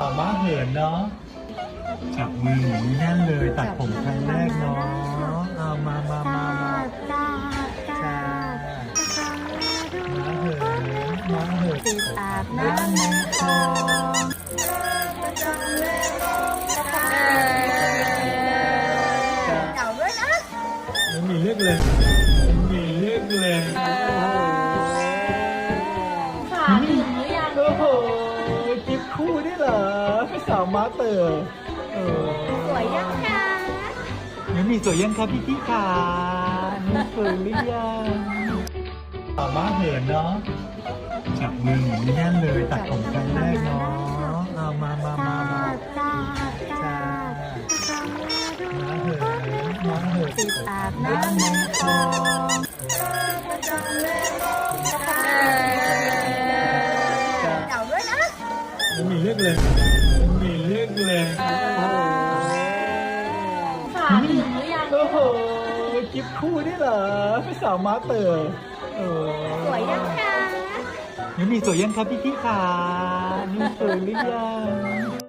ต่อมาเหินเนาะจับมือหมุนแน่นเลยตัดผมครั้งแรกเนาะเอามามามามาจ้าจ้าจ้าจ้ามาเหินมาเหินติดอาบน้ำในคลองเก่าด้วยนะไม่มีเลือกเลยไม่มีเลือกเลยขาถึ กิฟคู่นี่เหรอพี่สาวมาเตอร์เออสวยยังคะยังมีสวยยังครับพี่พี่ขานี่สวยหรือยังต่อมาเหินเนาะจับมือหมุนแน่นเลยตัดผมครั้งแรกเนาะเอามามาจ้ามามาจ้าจ้าจ้ามาเหินมาเหินติดอาบน้ำในคลอ ม่มีเลือกเลยไม่มีเลือกเลยขาถึงหรือยังโอ้โหกิฟคู่นี่เหรอพี่สาวมาเตอร์เออสวยยังคะยังมีสวยยังครับพี่พี่ขานี่สวยหรือยัง